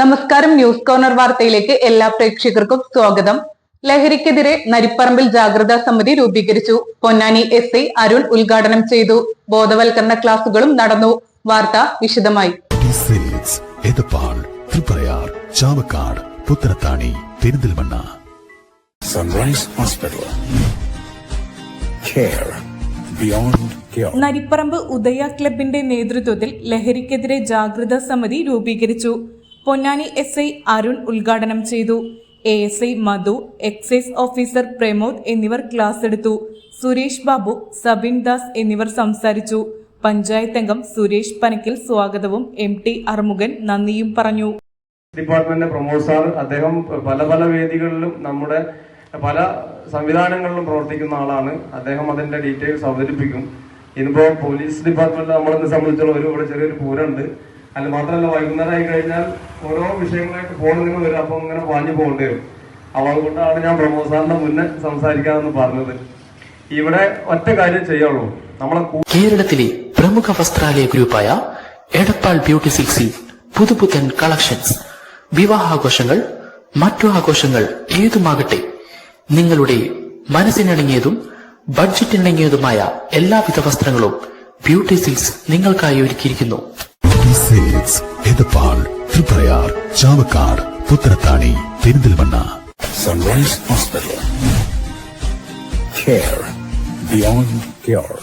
നമസ്കാരം news corner വാർത്തയിലേക്ക് എല്ലാ പ്രേക്ഷകർക്കും സ്വാഗതം. ലഹരിക്കെതിരെ നരിപ്പറമ്പിൽ ജാഗ്രതാ സമിതി രൂപീകരിച്ചു. പൊന്നാനി എസ് ഐ അരുൺ ഉദ്ഘാടനം ചെയ്തു. ബോധവൽക്കരണ ക്ലാസുകളും നടന്നു. വാർത്ത വിശദമായി. Chavakkad Puthanathani Perinthalmanna Sunrise Hospital. Care beyond Naripparamba Udaya ക്ലബിന്റെ നേതൃത്വത്തിൽ ലഹരിക്കെതിരെ ജാഗ്രതാ സമിതി രൂപീകരിച്ചു. പൊന്നാനി എസ് ഐ അരുൺ ഉദ്ഘാടനം ചെയ്തു. A S I Madhu excise officer Pramod എന്നിവർ ക്ലാസ് എടുത്തു. സുരേഷ് ബാബു സബിൻ ദാസ് എന്നിവർ സംസാരിച്ചു. പഞ്ചായത്ത് അംഗം സുരേഷ് പനക്കിൽ സ്വാഗതവും എം ടി അറുമുഖൻ നന്ദിയും പറഞ്ഞു. ഡിപ്പാർട്ട്മെന്റ് പ്രമോദ് സാർ അദ്ദേഹം പല പല വേദികളിലും നമ്മുടെ പല സംവിധാനങ്ങളിലും പ്രവർത്തിക്കുന്ന ആളാണ്. അദ്ദേഹം അതിന്റെ ഡീറ്റെയിൽസ് അവതരിപ്പിക്കും. ഇന്നിപ്പോ പോലീസ് ഡിപ്പാർട്ട്മെന്റ് നമ്മളെ സംബന്ധിച്ചുള്ള ഒരു ഇവിടെ ചെറിയൊരു പൂരമുണ്ട്. അല്ല മാത്രമല്ല വൈകുന്നേരം ആയി കഴിഞ്ഞാൽ ഓരോ വിഷയങ്ങളായിട്ട് ഫോണിൽ വരും. അപ്പൊ ഇങ്ങനെ വാഞ്ഞു പോകേണ്ടി വരും. അപ്പൊ അതുകൊണ്ടാണ് ഞാൻ പ്രമോദ് മുന്നേ സംസാരിക്കാമെന്ന് പറഞ്ഞത്. ഇവിടെ ഒറ്റ കാര്യം ചെയ്യുള്ളൂ. നമ്മളെ കേരളത്തിലെ പ്രമുഖ വസ്ത്രാലയ ഗ്രൂപ്പായ എടപ്പാൾ ബ്യൂട്ടി സിൽക്സിൽ പുതുപുത്തൻ കളക്ഷൻസ്. വിവാഹാഘോഷങ്ങൾ മറ്റു ആഘോഷങ്ങൾ ഏതുമാകട്ടെ നിങ്ങളുടെ മനസ്സിനിണങ്ങിയതും ബഡ്ജറ്റിനിണങ്ങിയതുമായ എല്ലാവിധ വസ്ത്രങ്ങളും ബ്യൂട്ടി സിൽക്സ് നിങ്ങൾക്കായി ഒരുക്കിയിരിക്കുന്നു. Sales Edappal Triprayar Chavakkad Puthanathani Perinthalmanna Sunrise Hospital. Care beyond cure.